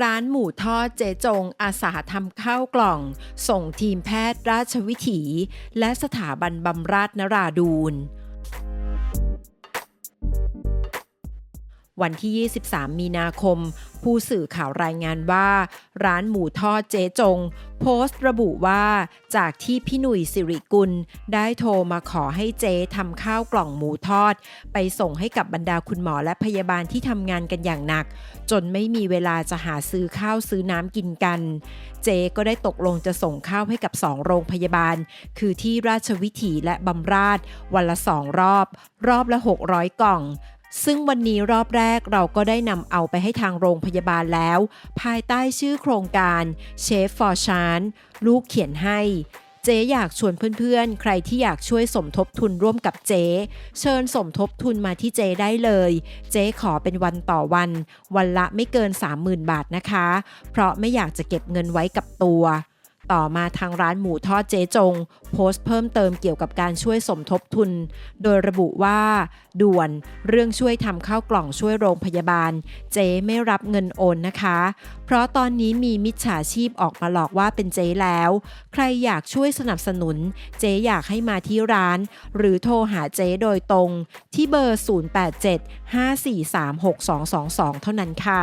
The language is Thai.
ร้านหมูทอดเจจงอาสาทำข้าวกล่อง ส่งทีมแพทย์ราชวิถี และสถาบันบำราศนราดูน วันที่ 23 มีนาคม ผู้สื่อข่าวรายงานว่า ร้านหมูทอดเจ๊จง โพสต์ระบุว่า จากที่พี่หนุ่ยสิริกุล ได้โทรมาขอให้เจ๊ทำข้าวกล่องหมูทอด ไปส่งให้กับบรรดาคุณหมอและพยาบาลที่ทำงานกันอย่างหนัก จนไม่มีเวลาจะหาซื้อข้าวซื้อน้ำกินกัน เจ๊ก็ได้ตกลงจะส่งข้าวให้กับ 2 โรงพยาบาล คือที่ราชวิถีและบำราศวันละ2รอบ รอบละ 600 กล่อง ซึ่งวันนี้รอบแรกเราก็ได้นำเอาไปให้ทางโรงพยาบาลแล้ว ภายใต้ชื่อโครงการเชฟ for c h a n ลูกเขียนให้เจ๊อยากชวนเพื่อนๆ ใครที่อยากช่วยสมทบทุนร่วมกับเจ๊ เชิญสมทบทุนมาที่เจ๊ได้เลย เจ๊ขอเป็นวันต่อวัน วันละไม่เกิน 30,000 บาทนะคะ เพราะไม่อยากจะเก็บเงินไว้กับตัว ต่อมาทางร้านหมูทอดเจ๊จง โพสต์เพิ่มเติมเกี่ยวกับการช่วยสมทบทุน โดยระบุว่า ด่วนเรื่องช่วยทำข้าวกล่องช่วยโรงพยาบาล เจ๊ไม่รับเงินโอนนะคะ เพราะตอนนี้มีมิจฉาชีพออกมาหลอกว่าเป็นเจ๊แล้ว ใครอยากช่วยสนับสนุน เจ๊อยากให้มาที่ร้าน หรือโทรหาเจ๊โดยตรง ที่เบอร์ 0875436222 เท่านั้นค่ะ